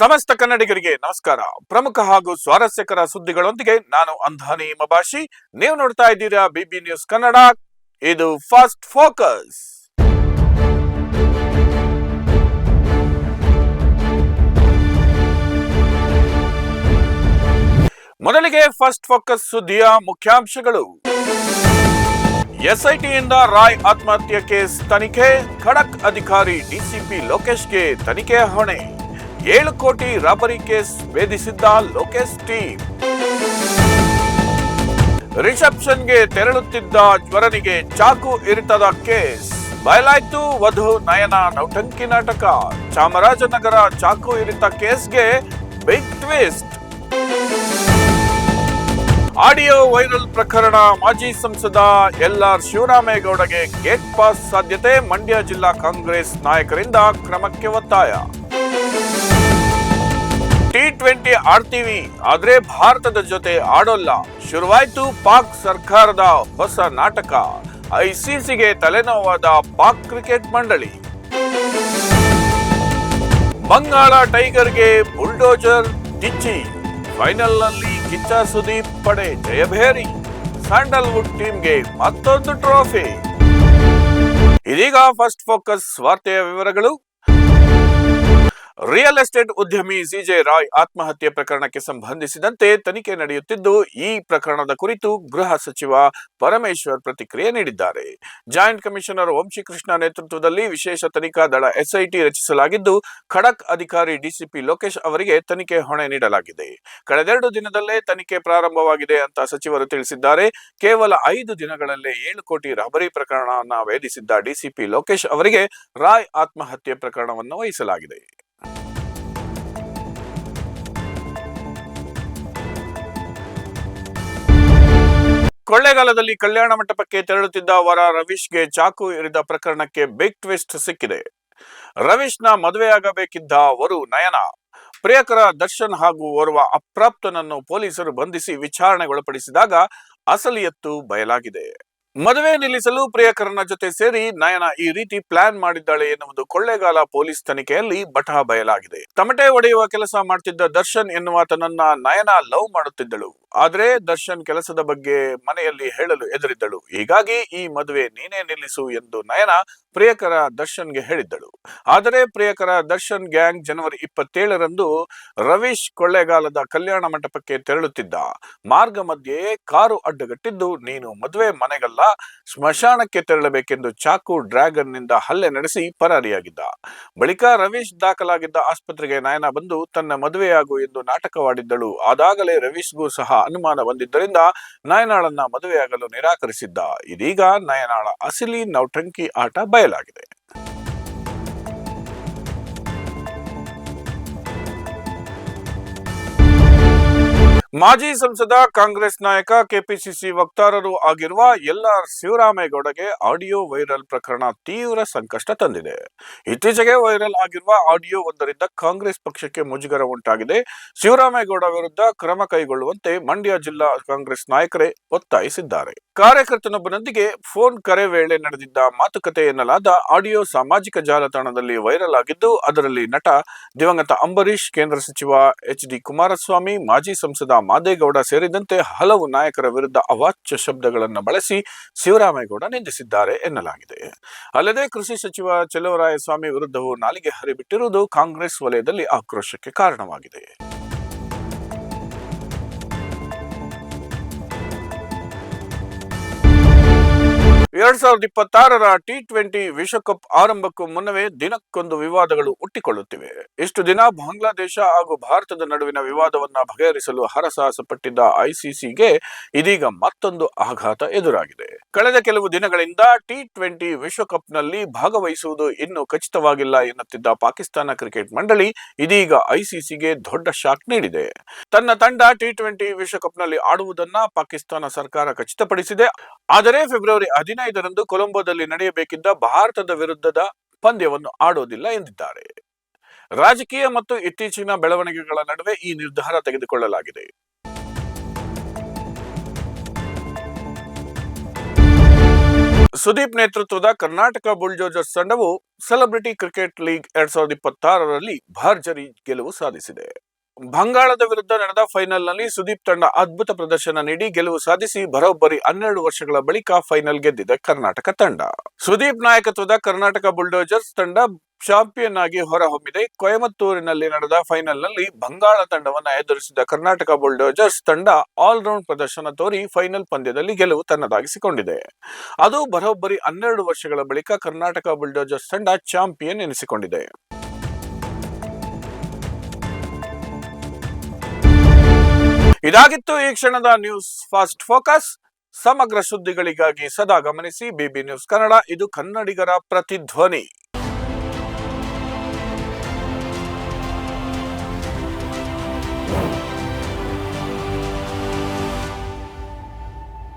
ಸಮಸ್ತ ಕನ್ನಡಿಗರಿಗೆ ನಮಸ್ಕಾರ. ಪ್ರಮುಖ ಹಾಗೂ ಸ್ವಾರಸ್ಯಕರ ಸುದ್ದಿಗಳೊಂದಿಗೆ ನಾನು ಅಂಧಾನಿ ಮಬಾಷಿ ನೀವು ನೋಡ್ತಾ ಇದ್ದೀರಾ ಬಿಬಿ ನ್ಯೂಸ್ ಕನ್ನಡ. ಇದು ಫಾಸ್ಟ್ ಫೋಕಸ್. ಮೊದಲಿಗೆ ಫಸ್ಟ್ ಫೋಕಸ್ ಸುದ್ದಿಯ ಮುಖ್ಯಾಂಶಗಳು. ಎಸ್ಐಟಿಯಿಂದ ರಾಯ್ ಆತ್ಮಹತ್ಯೆ ಕೇಸ್ ತನಿಖೆ. ಖಡಕ್ ಅಧಿಕಾರಿ ಡಿಸಿಪಿ ಲೋಕೇಶ್ಗೆ ತನಿಖೆ ಹೊಣೆ. ಏಳು ಕೋಟಿ ರಾಬರಿ ಕೇಸ್ ಭೇದಿಸಿದ್ದ ಲೋಕೇಶ್ ಟೀಮ್. ರಿಸೆಪ್ಷನ್ಗೆ ತೆರಳುತ್ತಿದ್ದ ಜ್ವರನಿಗೆ ಚಾಕು ಇರಿತದ ಕೇಸ್. ಬಯಲಾಯ್ತು, ವಧು, ನಯನ, ನೌಟಂಕಿ ನಾಟಕ. ಚಾಮರಾಜನಗರ ಚಾಕು ಇರಿತ ಕೇಸ್ಗೆ ಬಿಗ್ ಟ್ವಿಸ್ಟ್ ಆಡಿಯೋ ವೈರಲ್ ಪ್ರಕರಣ ಮಾಜಿ ಸಂಸದ ಎಲ್ ಆರ್ ಶಿವರಾಮೇಗೌಡಗೆ ಗೇಟ್ ಪಾಸ್ ಸಾಧ್ಯತೆ, ಮಂಡ್ಯ ಜಿಲ್ಲಾ ಕಾಂಗ್ರೆಸ್ ನಾಯಕರಿಂದ ಕ್ರಮಕ್ಕೆ ಒತ್ತಾಯ. ಟಿ ಟ್ವೆಂಟಿ ಆಡ್ತೀವಿ ಆದ್ರೆ ಭಾರತದ ಜೊತೆ ಆಡೋಲ್ಲ. ಶುರುವಾಯ್ತು ಪಾಕ್ ಸರ್ಕಾರದ ಹೊಸ ನಾಟಕ. ಐಸಿಸಿಗೆ ತಲೆನೋವಾದ ಪಾಕ್ ಕ್ರಿಕೆಟ್ ಮಂಡಳಿ. ಬಂಗಾಳ ಟೈಗರ್ಗೆ ಬುಲ್ಡೋಜರ್ ಡಿಚ್ಚಿ ಫೈನಲ್ನಲ್ಲಿ ಕಿಚ್ಚ ಸುದೀಪ್ ಪಡೆ ಜಯಭೇರಿ. ಸ್ಯಾಂಡಲ್ವುಡ್ ಟೀಮ್ಗೆ ಮತ್ತೊಂದು ಟ್ರೋಫಿ. ಇದೀಗ ಫಸ್ಟ್ ಫೋಕಸ್ ವಾರ್ತೆಯ ವಿವರಗಳು. ರಿಯಲ್ ಎಸ್ಟೇಟ್ ಉದ್ಯಮಿ ಸಿಜೆ ರಾಯ್ ಆತ್ಮಹತ್ಯೆ ಪ್ರಕರಣಕ್ಕೆ ಸಂಬಂಧಿಸಿದಂತೆ ತನಿಖೆ ನಡೆಯುತ್ತಿದ್ದು, ಈ ಪ್ರಕರಣದ ಕುರಿತು ಗೃಹ ಸಚಿವ ಪರಮೇಶ್ವರ್ ಪ್ರತಿಕ್ರಿಯೆ ನೀಡಿದ್ದಾರೆ. ಜಾಯಿಂಟ್ ಕಮಿಷನರ್ ವಂಶಿಕೃಷ್ಣ ನೇತೃತ್ವದಲ್ಲಿ ವಿಶೇಷ ತನಿಖಾ ದಳ ಎಸ್ಐಟಿ ರಚಿಸಲಾಗಿದ್ದು, ಖಡಕ್ ಅಧಿಕಾರಿ ಡಿಸಿಪಿ ಲೋಕೇಶ್ ಅವರಿಗೆ ತನಿಖೆ ಹೊಣೆ ನೀಡಲಾಗಿದೆ. ಕಳೆದೆರಡು ದಿನದಲ್ಲೇ ತನಿಖೆ ಪ್ರಾರಂಭವಾಗಿದೆ ಅಂತ ಸಚಿವರು ತಿಳಿಸಿದ್ದಾರೆ. ಕೇವಲ ಐದು ದಿನಗಳಲ್ಲೇ ಏಳು ಕೋಟಿ ರಬರಿ ಪ್ರಕರಣವನ್ನು ವೇದಿಸಿದ್ದ ಡಿಸಿಪಿ ಲೋಕೇಶ್ ಅವರಿಗೆ ರಾಯ್ ಆತ್ಮಹತ್ಯೆ ಪ್ರಕರಣವನ್ನು ವಹಿಸಲಾಗಿದೆ. ಕೊಳ್ಳೇಗಾಲದಲ್ಲಿ ಕಲ್ಯಾಣ ಮಂಟಪಕ್ಕೆ ತೆರಳುತ್ತಿದ್ದ ವರ ರವೀಶ್ಗೆ ಚಾಕು ಇರಿದ ಪ್ರಕರಣಕ್ಕೆ ಬಿಗ್ ಟ್ವಿಸ್ಟ್ ಸಿಕ್ಕಿದೆ. ರವೀಶ್ನ ಮದುವೆಯಾಗಬೇಕಿದ್ದ ವರು ನಯನ, ಪ್ರಿಯಕರ ದರ್ಶನ್ ಹಾಗೂ ಓರ್ವ ಅಪ್ರಾಪ್ತನನ್ನು ಪೊಲೀಸರು ಬಂಧಿಸಿ ವಿಚಾರಣೆಗೊಳಪಡಿಸಿದಾಗ ಅಸಲಿಯತ್ತು ಬಯಲಾಗಿದೆ. ಮದುವೆ ನಿಲ್ಲಿಸಲು ಪ್ರಿಯಕರನ ಜೊತೆ ಸೇರಿ ನಯನ ಈ ರೀತಿ ಪ್ಲಾನ್ ಮಾಡಿದ್ದಾಳೆ ಎನ್ನುವುದು ಕೊಳ್ಳೇಗಾಲ ಪೊಲೀಸ್ ತನಿಖೆಯಲ್ಲಿ ಬಟಹ ಬಯಲಾಗಿದೆ. ತಮಟೆ ಒಡೆಯುವ ಕೆಲಸ ಮಾಡ್ತಿದ್ದ ದರ್ಶನ್ ಎನ್ನುವಾತನನ್ನ ನಯನ ಲವ್ ಮಾಡುತ್ತಿದ್ದಳು. ಆದ್ರೆ ದರ್ಶನ್ ಕೆಲಸದ ಬಗ್ಗೆ ಮನೆಯಲ್ಲಿ ಹೇಳಲು ಎದುರಿದ್ದಳು ಹೀಗಾಗಿ ಈ ಮದುವೆ ನೀನೇ ನಿಲ್ಲಿಸು ಎಂದು ನಯನ ಪ್ರಿಯಕರ ದರ್ಶನ್ಗೆ ಹೇಳಿದ್ದಳು. ಆದರೆ ಪ್ರಿಯಕರ ದರ್ಶನ್ ಗ್ಯಾಂಗ್ ಜನವರಿ ಇಪ್ಪತ್ತೇಳರಂದು ರವೀಶ್ ಕೊಳ್ಳೇಗಾಲದ ಕಲ್ಯಾಣ ಮಂಟಪಕ್ಕೆ ತೆರಳುತ್ತಿದ್ದ. ಮಾರ್ಗ ಮಧ್ಯೆ ಕಾರು ಅಡ್ಡಗಟ್ಟಿದ್ದು, ನೀನು ಮದುವೆ ಮನೆಗಲ್ಲ, ಸ್ಮಶಾನಕ್ಕೆ ತೆರಳಬೇಕೆಂದು ಚಾಕು ಡ್ರ್ಯಾಗನ್ನಿಂದ ಹಲ್ಲೆ ನಡೆಸಿ ಪರಾರಿಯಾಗಿದ್ದ. ಬಳಿಕ ರವೀಶ್ ದಾಖಲಾಗಿದ್ದ ಆಸ್ಪತ್ರೆಗೆ ನಯನ ಬಂದು, ತನ್ನ ಮದುವೆಯಾಗು ಎಂದು ನಾಟಕವಾಡಿದ್ದಳು. ಆದಾಗಲೇ ರವೀಶ್ಗೂ ಸಹ ಅನುಮಾನ ಬಂದಿದ್ದರಿಂದ ನಯನಾಳನ್ನ ಮದುವೆಯಾಗಲು ನಿರಾಕರಿಸಿದ್ದ ಇದೀಗ ನಯನಾಳ ಅಸಲಿ ನೌಟಂಕಿ ಆಟ ಬಯಲಾಗಿದೆ. ಮಾಜಿ ಸಂಸದ ಕಾಂಗ್ರೆಸ್ ನಾಯಕ ಕೆಪಿಸಿಸಿ ವಕ್ತಾರರು ಆಗಿರುವ ಎಲ್ ಶಿವರಾಮೇಗೌಡಗೆ ಆಡಿಯೋ ವೈರಲ್ ಪ್ರಕರಣ ತೀವ್ರ ಸಂಕಷ್ಟ ತಂದಿದೆ. ಇತ್ತೀಚೆಗೆ ವೈರಲ್ ಆಗಿರುವ ಆಡಿಯೋ ಒಂದರಿಂದ ಕಾಂಗ್ರೆಸ್ ಪಕ್ಷಕ್ಕೆ ಮುಜುಗರ ಉಂಟಾಗಿದೆ. ಶಿವರಾಮೇಗೌಡ ವಿರುದ್ಧ ಕ್ರಮ ಕೈಗೊಳ್ಳುವಂತೆ ಮಂಡ್ಯ ಜಿಲ್ಲಾ ಕಾಂಗ್ರೆಸ್ ನಾಯಕರೇ ಒತ್ತಾಯಿಸಿದ್ದಾರೆ. ಕಾರ್ಯಕರ್ತನೊಬ್ಬನೊಂದಿಗೆ ಫೋನ್ ಕರೆ ವೇಳೆ ನಡೆದಿದ್ದ ಮಾತುಕತೆ ಎನ್ನಲಾದ ಆಡಿಯೋ ಸಾಮಾಜಿಕ ಜಾಲತಾಣದಲ್ಲಿ ವೈರಲ್ ಆಗಿದ್ದು, ಅದರಲ್ಲಿ ನಟ ದಿವಂಗತ ಅಂಬರೀಶ್ ಕೇಂದ್ರ ಸಚಿವ ಎಚ್ ಡಿ ಕುಮಾರಸ್ವಾಮಿ, ಮಾಜಿ ಸಂಸದ ಮಾದೇಗೌಡ ಸೇರಿದಂತೆ ಹಲವು ನಾಯಕರ ವಿರುದ್ಧ ಅವಾಚ್ಯ ಶಬ್ದಗಳನ್ನು ಬಳಸಿ ಶಿವರಾಮೇಗೌಡ ನಿಂದಿಸಿದ್ದಾರೆ ಎನ್ನಲಾಗಿದೆ. ಅಲ್ಲದೆ ಕೃಷಿ ಸಚಿವ ಚೆಲುವರಾಯಸ್ವಾಮಿ ವಿರುದ್ಧವೂ ನಾಲಿಗೆ ಹರಿಬಿಟ್ಟಿರುವುದು ಕಾಂಗ್ರೆಸ್ ವಲಯದಲ್ಲಿ ಆಕ್ರೋಶಕ್ಕೆ ಕಾರಣವಾಗಿದೆ. ಎರಡ್ ಸಾವಿರದ ಇಪ್ಪತ್ತಾರರ ಟಿ ಟ್ವೆಂಟಿ ವಿಶ್ವಕಪ್ ಆರಂಭಕ್ಕೂ ಮುನ್ನವೇ ದಿನಕ್ಕೊಂದು ವಿವಾದಗಳು ಹುಟ್ಟಿಕೊಳ್ಳುತ್ತಿವೆ. ಇಷ್ಟು ದಿನ ಬಾಂಗ್ಲಾದೇಶ ಹಾಗೂ ಭಾರತದ ನಡುವಿನ ವಿವಾದವನ್ನ ಬಗೆಹರಿಸಲು ಹರಸಾಹಸ ಪಟ್ಟಿದ್ದ ಐಸಿಸಿಗೆ ಇದೀಗ ಮತ್ತೊಂದು ಆಘಾತ ಎದುರಾಗಿದೆ. ಕಳೆದ ಕೆಲವು ದಿನಗಳಿಂದ ಟಿ ಟ್ವೆಂಟಿ ವಿಶ್ವಕಪ್ನಲ್ಲಿ ಭಾಗವಹಿಸುವುದು ಇನ್ನೂ ಖಚಿತವಾಗಿಲ್ಲ ಎನ್ನುತ್ತಿದ್ದ ಪಾಕಿಸ್ತಾನ ಕ್ರಿಕೆಟ್ ಮಂಡಳಿ ಇದೀಗ ಐಸಿಸಿಗೆ ದೊಡ್ಡ ಶಾಕ್ ನೀಡಿದೆ. ತನ್ನ ತಂಡ ಟಿ ಟ್ವೆಂಟಿ ವಿಶ್ವಕಪ್ನಲ್ಲಿ ಆಡುವುದನ್ನ ಪಾಕಿಸ್ತಾನ ಸರ್ಕಾರ ಖಚಿತಪಡಿಸಿದೆ. ಆದರೆ ಫೆಬ್ರವರಿ ಹದಿನೈದರಂದು ಕೊಲಂಬೋದಲ್ಲಿ ನಡೆಯಬೇಕಿದ್ದ ಭಾರತದ ವಿರುದ್ಧದ ಪಂದ್ಯವನ್ನು ಆಡೋದಿಲ್ಲ ಎಂದಿದ್ದಾರೆ. ರಾಜಕೀಯ ಮತ್ತು ಇತ್ತೀಚಿನ ಬೆಳವಣಿಗೆಗಳ ನಡುವೆ ಈ ನಿರ್ಧಾರ ತೆಗೆದುಕೊಳ್ಳಲಾಗಿದೆ. ಸುದೀಪ್ ನೇತೃತ್ವದ ಕರ್ನಾಟಕ ಬುಲ್ಡೋಜರ್ಸ್ ತಂಡವು ಸೆಲೆಬ್ರಿಟಿ ಕ್ರಿಕೆಟ್ ಲೀಗ್ ಎರಡ್ ಸಾವಿರದ ಇಪ್ಪತ್ತಾರರಲ್ಲಿ ಭರ್ಜರಿ ಗೆಲುವು ಸಾಧಿಸಿದೆ. ಬಂಗಾಳದ ವಿರುದ್ಧ ನಡೆದ ಫೈನಲ್ನಲ್ಲಿ ಸುದೀಪ್ ತಂಡ ಅದ್ಭುತ ಪ್ರದರ್ಶನ ನೀಡಿ ಗೆಲುವು ಸಾಧಿಸಿ ಬರೋಬ್ಬರಿ ಹನ್ನೆರಡು ವರ್ಷಗಳ ಬಳಿಕ ಫೈನಲ್ ಗೆದ್ದಿದೆ ಕರ್ನಾಟಕ ತಂಡ. ಸುದೀಪ್ ನಾಯಕತ್ವದ ಕರ್ನಾಟಕ ಬುಲ್ಡೋಜರ್ಸ್ ತಂಡ ಚಾಂಪಿಯನ್ ಆಗಿ ಹೊರಹೊಮ್ಮಿದೆ. ಕೊಯಮತ್ತೂರಿನಲ್ಲಿ ನಡೆದ ಫೈನಲ್ನಲ್ಲಿ ಬಂಗಾಳ ತಂಡವನ್ನು ಎದುರಿಸಿದ ಕರ್ನಾಟಕ ಬುಲ್ಡೋಜರ್ಸ್ ತಂಡ ಆಲ್ರೌಂಡ್ ಪ್ರದರ್ಶನ ತೋರಿ ಫೈನಲ್ ಪಂದ್ಯದಲ್ಲಿ ಗೆಲುವು ತನ್ನದಾಗಿಸಿಕೊಂಡಿದೆ. ಅದು ಬರೋಬ್ಬರಿ ಹನ್ನೆರಡು ವರ್ಷಗಳ ಬಳಿಕ ಕರ್ನಾಟಕ ಬುಲ್ಡೋಜರ್ಸ್ ತಂಡ ಚಾಂಪಿಯನ್ ಎನಿಸಿಕೊಂಡಿದೆ. ಇದಾಗಿತ್ತು ಈ ಕ್ಷಣದ ನ್ಯೂಸ್ ಫಾಸ್ಟ್ ಫೋಕಸ್ ಸಮಗ್ರ ಸುದ್ದಿಗಳಿಗಾಗಿ ಸದಾ ಗಮನಿಸಿ ಬಿಬಿ ನ್ಯೂಸ್ ಕನ್ನಡ, ಇದು ಕನ್ನಡಿಗರ ಪ್ರತಿಧ್ವನಿ.